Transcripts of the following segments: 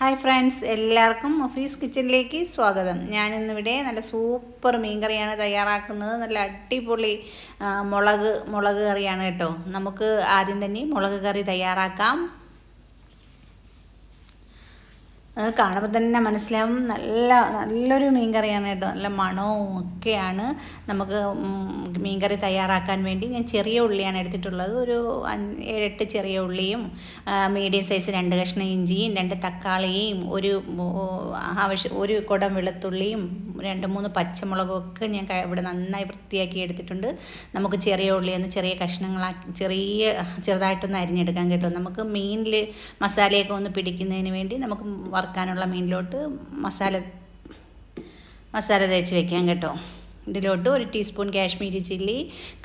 Hi friends എല്ലാവർക്കും office കിച്ചണിലേക്ക് സ്വാഗതം. ഞാനിന്നിവിടെ നല്ല സൂപ്പർ മീൻ കറിയാണ് തയ്യാറാക്കുന്നത്. നല്ല അടിപൊളി മുളക് മുളക് കറിയാണ് കേട്ടോ. നമുക്ക് ആദ്യം തന്നെ മുളക് കറി തയ്യാറാക്കാം. അത് കാണുമ്പോൾ തന്നെ മനസ്സിലാവും. നല്ല നല്ലൊരു മീൻകറിയാണ് കേട്ടോ. നല്ല മണവും ഒക്കെയാണ് നമുക്ക് മീൻ മീൻകറി തയ്യാറാക്കാൻ വേണ്ടി ഞാൻ ചെറിയ ഉള്ളിയാണ് എടുത്തിട്ടുള്ളത്. ഒരു ഏഴെട്ട് ചെറിയ ഉള്ളിയും മീഡിയം സൈസ് രണ്ട് കഷ്ണം ഇഞ്ചിയും രണ്ട് തക്കാളിയും ഒരു ആവശ്യം ഒരു കുടം വെളുത്തുള്ളിയും രണ്ട് മൂന്ന് പച്ചമുളകൊക്കെ ഞാൻ ഇവിടെ നന്നായി വൃത്തിയാക്കി എടുത്തിട്ടുണ്ട്. നമുക്ക് ചെറിയ ഉള്ളി ഒന്ന് ചെറിയ കഷ്ണങ്ങളാക്കി ചെറിയ ചെറുതായിട്ടൊന്ന് അരിഞ്ഞെടുക്കാൻ കേട്ടോ. നമുക്ക് മീനിൽ മസാലയൊക്കെ ഒന്ന് പിടിക്കുന്നതിന് വേണ്ടി നമുക്ക് വറുക്കാനുള്ള മീനിലോട്ട് മസാല മസാല തേച്ച് വെക്കാം കേട്ടോ. ഇതിലോട്ട് ഒരു ടീസ്പൂൺ കാശ്മീരി ചില്ലി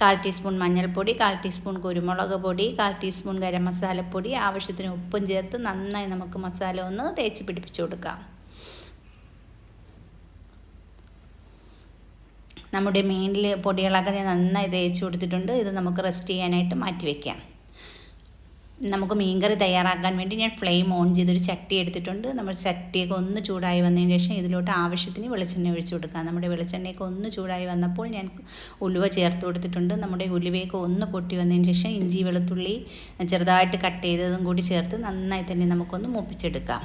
കാൽ ടീസ്പൂൺ മഞ്ഞൾപ്പൊടി കാൽ ടീസ്പൂൺ കുരുമുളക് പൊടി കാൽ ടീസ്പൂൺ ഗരം മസാലപ്പൊടി ആവശ്യത്തിന് ഉപ്പും ചേർത്ത് നന്നായി നമുക്ക് മസാല ഒന്ന് തേച്ച് പിടിപ്പിച്ചു കൊടുക്കാം. നമ്മുടെ മീനിൽ പൊടികളൊക്കെ ഞാൻ നന്നായി തേച്ച് കൊടുത്തിട്ടുണ്ട്. ഇത് നമുക്ക് റെസ്റ്റ് ചെയ്യാനായിട്ട് മാറ്റി വയ്ക്കാം നമുക്ക് മീൻകറി തയ്യാറാക്കാൻ വേണ്ടി ഞാൻ ഫ്ലെയിം ഓൺ ചെയ്തൊരു ചട്ടി എടുത്തിട്ടുണ്ട്. നമ്മൾ ചട്ടിയൊക്കെ ഒന്ന് ചൂടായി വന്നതിന് ശേഷം ഇതിലോട്ട് ആവശ്യത്തിന് വെളിച്ചെണ്ണ ഒഴിച്ചു കൊടുക്കാം. നമ്മുടെ വെളിച്ചെണ്ണയൊക്കെ ഒന്ന് ചൂടായി വന്നപ്പോൾ ഞാൻ ഉലുവ ചേർത്ത് കൊടുത്തിട്ടുണ്ട്. നമ്മുടെ ഉലുവയൊക്കെ ഒന്ന് പൊട്ടി വന്നതിന് ശേഷം ഇഞ്ചി വെളുത്തുള്ളി ചെറുതായിട്ട് കട്ട് ചെയ്തതും കൂടി ചേർത്ത് നന്നായി തന്നെ നമുക്കൊന്ന് മൂപ്പിച്ചെടുക്കാം.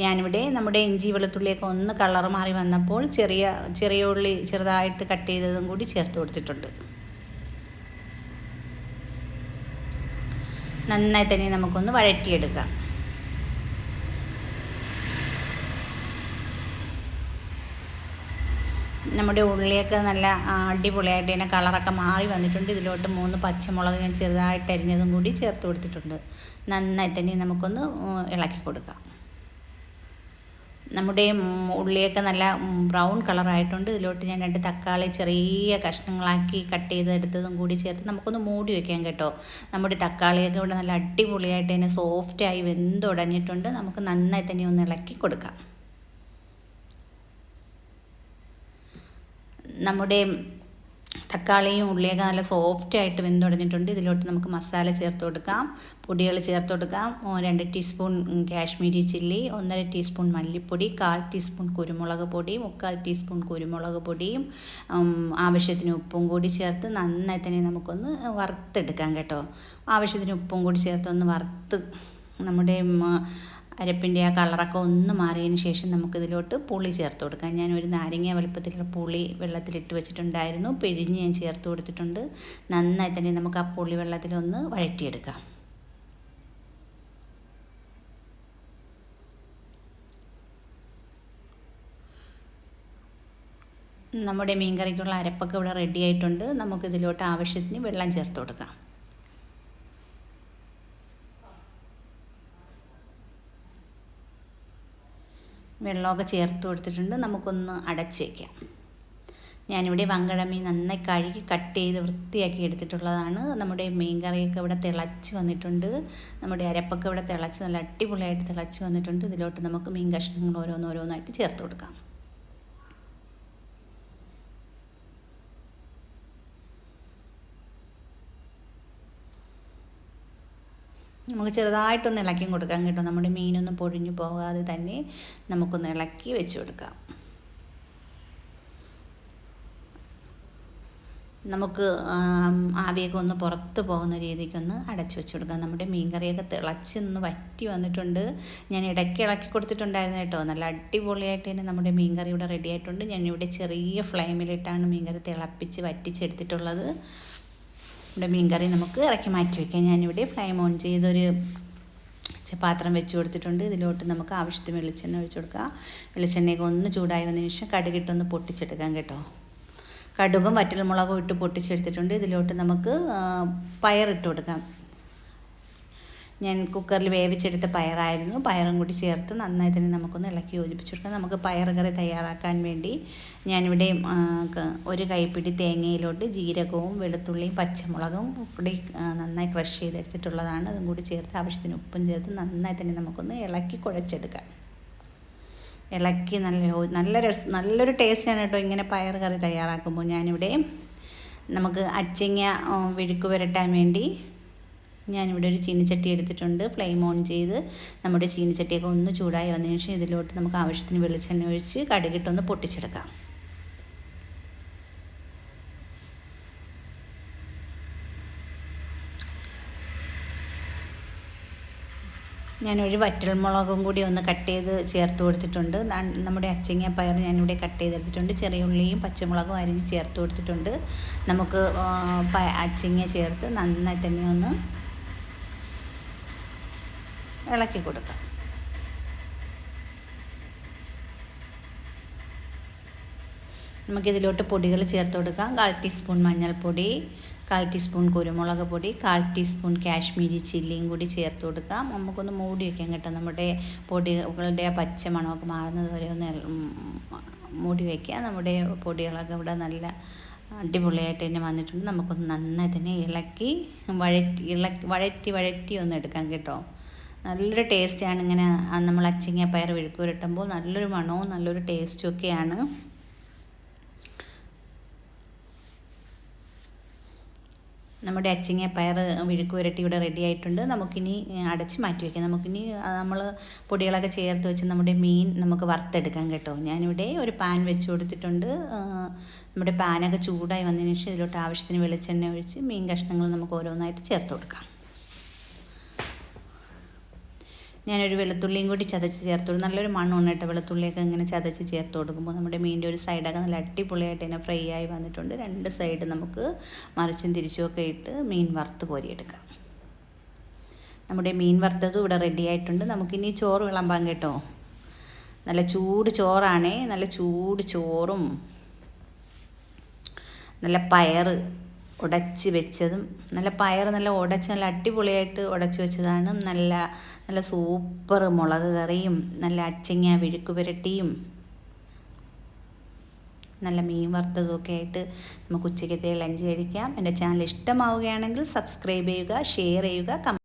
ഞാനിവിടെ നമ്മുടെ ഇഞ്ചി വെളുത്തുള്ളിയൊക്കെ ഒന്ന് കളർ മാറി വന്നപ്പോൾ ചെറിയ ചെറിയ ഉള്ളി ചെറുതായിട്ട് കട്ട് ചെയ്തതും കൂടി ചേർത്ത് കൊടുത്തിട്ടുണ്ട്. നന്നായി തന്നെ നമുക്കൊന്ന് വഴറ്റിയെടുക്കാം. നമ്മുടെ ഉള്ളിയൊക്കെ നല്ല അടിപൊളിയായിട്ട് ഇതിനെ കളറൊക്കെ മാറി വന്നിട്ടുണ്ട്. ഇതിലോട്ട് മൂന്ന് പച്ചമുളക് ഞാൻ ചെറുതായിട്ട് അരിഞ്ഞതും കൂടി ചേർത്ത് കൊടുത്തിട്ടുണ്ട്. നന്നായി തന്നെ നമുക്കൊന്ന് ഇളക്കി കൊടുക്കാം. നമ്മുടെ ഉള്ളിയൊക്കെ നല്ല ബ്രൗൺ കളറായിട്ടുണ്ട്. ഇതിലോട്ട് ഞാൻ രണ്ട് തക്കാളി ചെറിയ കഷ്ണങ്ങളാക്കി കട്ട് ചെയ്തെടുത്തതും കൂടി ചേർത്ത് നമുക്കൊന്ന് മൂടി വെക്കാം കേട്ടോ. നമ്മുടെ തക്കാളിയൊക്കെ ഇവിടെ നല്ല അടിപൊളിയായിട്ട് തന്നെ സോഫ്റ്റായി വെന്തുടഞ്ഞിട്ടുണ്ട്. നമുക്ക് നന്നായി തന്നെ ഒന്ന് ഇളക്കി കൊടുക്കാം. നമ്മുടെ തക്കാളിയും ഉള്ളിയൊക്കെ നല്ല സോഫ്റ്റ് ആയിട്ട് വെന്ത് തുടങ്ങിയിട്ടുണ്ട്. ഇതിലോട്ട് നമുക്ക് മസാല ചേർത്ത് കൊടുക്കാം. പൊടികൾ ചേർത്ത് കൊടുക്കാം. രണ്ട് ടീസ്പൂൺ കാശ്മീരി ചില്ലി ഒന്നര ടീസ്പൂൺ മല്ലിപ്പൊടി കാൽ ടീസ്പൂൺ കുരുമുളക് പൊടി മുക്കാൽ ടീസ്പൂൺ കുരുമുളക് പൊടിയും ആവശ്യത്തിന് ഉപ്പും കൂടി ചേർത്ത് നന്നായി തന്നെ നമുക്കൊന്ന് വറുത്തെടുക്കാം കേട്ടോ. ആവശ്യത്തിന് ഉപ്പും കൂടി ചേർത്ത് ഒന്ന് വറുത്ത് നമ്മുടെ അരപ്പിന്റെ ആ കളറൊക്കെ ഒന്ന് മാറിയതിന് ശേഷം നമുക്കിതിലോട്ട് പുളി ചേർത്ത് കൊടുക്കാം. ഞാൻ ഒരു നാരങ്ങ വലുപ്പത്തിലുള്ള പുളി വെള്ളത്തിലിട്ട് വെച്ചിട്ടുണ്ടായിരുന്നു. പിഴിഞ്ഞ് ഞാൻ ചേർത്ത് കൊടുത്തിട്ടുണ്ട്. നന്നായി തന്നെ നമുക്ക് ആ പുളി വെള്ളത്തിലൊന്ന് വഴറ്റിയെടുക്കാം. നമ്മുടെ മീൻകറിക്കുള്ള അരപ്പൊക്കെ ഇവിടെ റെഡി ആയിട്ടുണ്ട്. നമുക്കിതിലോട്ട് ആവശ്യത്തിന് വെള്ളം ചേർത്ത് കൊടുക്കാം. വെള്ളമൊക്കെ ചേർത്ത് കൊടുത്തിട്ടുണ്ട്. നമുക്കൊന്ന് അടച്ച് വയ്ക്കാം ഞാനിവിടെ വങ്കട മീൻ നന്നായി കഴുകി കട്ട് ചെയ്ത് വൃത്തിയാക്കി എടുത്തിട്ടുള്ളതാണ്. നമ്മുടെ മീൻ കറിയൊക്കെ ഇവിടെ തിളച്ച് വന്നിട്ടുണ്ട്. നമ്മുടെ അരപ്പൊക്കെ ഇവിടെ തിളച്ച് നല്ല അടിപൊളിയായിട്ട് തിളച്ച് വന്നിട്ടുണ്ട്. ഇതിലോട്ട് നമുക്ക് മീൻ കഷ്ണങ്ങൾ ഓരോന്നോരോന്നായിട്ട് ചേർത്ത് കൊടുക്കാം. നമുക്ക് ചെറുതായിട്ടൊന്ന് ഇളക്കി കൊടുക്കാം. കേട്ടോ നമ്മുടെ മീനൊന്നും പൊഴിഞ്ഞു പോകാതെ തന്നെ നമുക്കൊന്ന് ഇളക്കി വെച്ച് കൊടുക്കാം. നമുക്ക് ആവിയൊക്കെ ഒന്ന് പുറത്ത് പോകുന്ന രീതിക്കൊന്ന് അടച്ചു വെച്ച് കൊടുക്കാം. നമ്മുടെ മീൻകറിയൊക്കെ തിളച്ച് നിന്ന് വറ്റി വന്നിട്ടുണ്ട്. ഞാൻ ഇടയ്ക്ക് ഇളക്കി കൊടുത്തിട്ടുണ്ടായിരുന്നു കേട്ടോ. നല്ല അടിപൊളിയായിട്ട് തന്നെ നമ്മുടെ മീൻകറി ഇവിടെ റെഡി ആയിട്ടുണ്ട്. ഞാനിവിടെ ചെറിയ ഫ്ലെയിമിലിട്ടാണ് മീൻകറി തിളപ്പിച്ച് വറ്റിച്ചെടുത്തിട്ടുള്ളത്. ഇവിടെ മീൻകറി നമുക്ക് ഇറക്കി മാറ്റി വയ്ക്കാം. ഞാനിവിടെ ഫ്ലെയിം ഓൺ ചെയ്തൊരു പാത്രം വെച്ച് കൊടുത്തിട്ടുണ്ട്. ഇതിലോട്ട് നമുക്ക് ആവശ്യത്തിന് വെളിച്ചെണ്ണ ഒഴിച്ചു കൊടുക്കാം. വെളിച്ചെണ്ണയൊക്കെ ഒന്ന് ചൂടായി വന്നതിന് ശേഷം കടുകിട്ടൊന്ന് പൊട്ടിച്ചെടുക്കാം കേട്ടോ. കടുകും വറ്റൽമുളകും ഇട്ട് പൊട്ടിച്ചെടുത്തിട്ടുണ്ട്. ഇതിലോട്ട് നമുക്ക് പയറിട്ട് കൊടുക്കാം. ഞാൻ കുക്കറിൽ വേവിച്ചെടുത്ത പയറായിരുന്നു. പയറും കൂടി ചേർത്ത് നന്നായി തന്നെ നമുക്കൊന്ന് ഇളക്കി യോജിപ്പിച്ച് കൊടുക്കാം. നമുക്ക് പയർ കറി തയ്യാറാക്കാൻ വേണ്ടി ഞാനിവിടെ ഒരു കൈപ്പിടി തേങ്ങയിലോട്ട് ജീരകവും വെളുത്തുള്ളിയും പച്ചമുളകും കൂടി നന്നായി ക്രഷ് ചെയ്തെടുത്തിട്ടുള്ളതാണ്. അതും കൂടി ചേർത്ത് ആവശ്യത്തിന് ഉപ്പും ചേർത്ത് നന്നായി തന്നെ നമുക്കൊന്ന് ഇളക്കി കുഴച്ചെടുക്കാം. ഇളക്കി നല്ല നല്ല രസ നല്ലൊരു ടേസ്റ്റാണ് കേട്ടോ ഇങ്ങനെ പയർ കറി തയ്യാറാക്കുമ്പോൾ ഞാനിവിടെ നമുക്ക് അച്ചിങ്ങ വിഴുക്ക് പുരട്ടാൻ വേണ്ടി ഞാനിവിടെ ഒരു ചീനിച്ചട്ടി എടുത്തിട്ടുണ്ട്. ഫ്ലെയിം ഓൺ ചെയ്ത് നമ്മുടെ ചീനിച്ചട്ടിയൊക്കെ ഒന്ന് ചൂടായി വന്നതിന് ശേഷം ഇതിലോട്ട് നമുക്ക് ആവശ്യത്തിന് വെളിച്ചെണ്ണ ഒഴിച്ച് കടുകിട്ടൊന്ന് പൊട്ടിച്ചെടുക്കാം. ഞാനൊരു വറ്റൽമുളകും കൂടി ഒന്ന് കട്ട് ചെയ്ത് ചേർത്ത് കൊടുത്തിട്ടുണ്ട്. നമ്മുടെ അച്ചിങ്ങ പയർ ഞാനിവിടെ കട്ട് ചെയ്തെടുത്തിട്ടുണ്ട്. ചെറിയ ഉള്ളിയും പച്ചമുളകും അരിഞ്ഞ് ചേർത്ത് കൊടുത്തിട്ടുണ്ട്. നമുക്ക് അച്ചിങ്ങ ചേർത്ത് നന്നായി തന്നെ ഒന്ന് ഇളക്കി കൊടുക്കാം. നമുക്കിതിലോട്ട് പൊടികൾ ചേർത്ത് കൊടുക്കാം. കാൽ ടീസ്പൂൺ മഞ്ഞൾപ്പൊടി കാൽ ടീസ്പൂൺ കുരുമുളക് പൊടി കാൽ ടീസ്പൂൺ കാശ്മീരി ചില്ലിയും കൂടി ചേർത്ത് കൊടുക്കാം. നമുക്കൊന്ന് മൂടി വയ്ക്കാം കേട്ടോ. നമ്മുടെ പൊടികളുടെ ആ പച്ച മണമൊക്കെ മാറുന്നത് വരെ ഒന്ന് മൂടി വയ്ക്കുക നമ്മുടെ പൊടികളൊക്കെ ഇവിടെ നല്ല അടിപൊളിയായിട്ട് തന്നെ വന്നിട്ടുണ്ട്. നമുക്കൊന്ന് നന്നായി തന്നെ ഇളക്കി വഴറ്റി ഇളക്കി വഴറ്റി വഴറ്റി ഒന്ന് എടുക്കാം കേട്ടോ. നല്ലൊരു ടേസ്റ്റാണ് ഇങ്ങനെ നമ്മൾ അച്ചിങ്ങ പയർ വിഴുക്കൂരിട്ടുമ്പോൾ നല്ലൊരു മണവും നല്ലൊരു ടേസ്റ്റും ഒക്കെയാണ്. നമ്മുടെ അച്ചിങ്ങ പയർ വിഴുക്ക് പുരട്ടി ഇവിടെ റെഡി ആയിട്ടുണ്ട്. നമുക്കിനി അടച്ച് മാറ്റി വയ്ക്കാം നമുക്കിനി നമ്മൾ പൊടികളൊക്കെ ചേർത്ത് വെച്ച് നമ്മുടെ മീൻ നമുക്ക് വറുത്തെടുക്കാം കേട്ടോ. ഞാനിവിടെ ഒരു പാൻ വെച്ച് കൊടുത്തിട്ടുണ്ട്. നമ്മുടെ പാനൊക്കെ ചൂടായി വന്നതിന് ശേഷം ഇതിലോട്ട് ആവശ്യത്തിന് വെളിച്ചെണ്ണ ഒഴിച്ച് മീൻ കഷ്ണങ്ങൾ നമുക്ക് ഓരോന്നായിട്ട് ചേർത്ത് കൊടുക്കാം. ഞാനൊരു വെളുത്തുള്ളിയും കൂടി ചതച്ച് ചേർത്ത് കൊടുക്കും നല്ലൊരു മണ്ണുണ്ട് കേട്ടോ. വെളുത്തുള്ളിയൊക്കെ ഇങ്ങനെ ചതച്ച് ചേർത്ത് കൊടുക്കുമ്പോൾ നമ്മുടെ മീനിന്റെ ഒരു സൈഡൊക്കെ നല്ല അടിപൊളിയായിട്ട് തന്നെ ഫ്രൈ ആയി വന്നിട്ടുണ്ട്. രണ്ട് സൈഡ് നമുക്ക് മറിച്ചും തിരിച്ചുമൊക്കെ ഇട്ട് മീൻ വറുത്ത് കോരിയെടുക്കാം. നമ്മുടെ മീൻ വറുത്തതും ഇവിടെ റെഡി ആയിട്ടുണ്ട്. നമുക്കിനി ചോറ് വിളമ്പാൻ കേട്ടോ. നല്ല ചൂട് ചോറാണേ. നല്ല ചൂട് ചോറും. നല്ല പയറ്. ഉടച്ച് വെച്ചതും നല്ല പയർ നല്ല ഉടച്ച് നല്ല അടിപൊളിയായിട്ട് ഉടച്ച് വെച്ചതാണ്. നല്ല നല്ല സൂപ്പർ മുളക് കറിയും നല്ല അച്ചങ്ങ വിഴുക്ക് പുരട്ടിയും നല്ല മീൻ വറുത്തതും ഒക്കെ ആയിട്ട് നമുക്ക് ഉച്ചയ്ക്കത്തെ ലഞ്ച് കഴിക്കാം. എന്റെ ചാനൽ ഇഷ്ടമാവുകയാണെങ്കിൽ സബ്സ്ക്രൈബ് ചെയ്യുക ഷെയർ ചെയ്യുക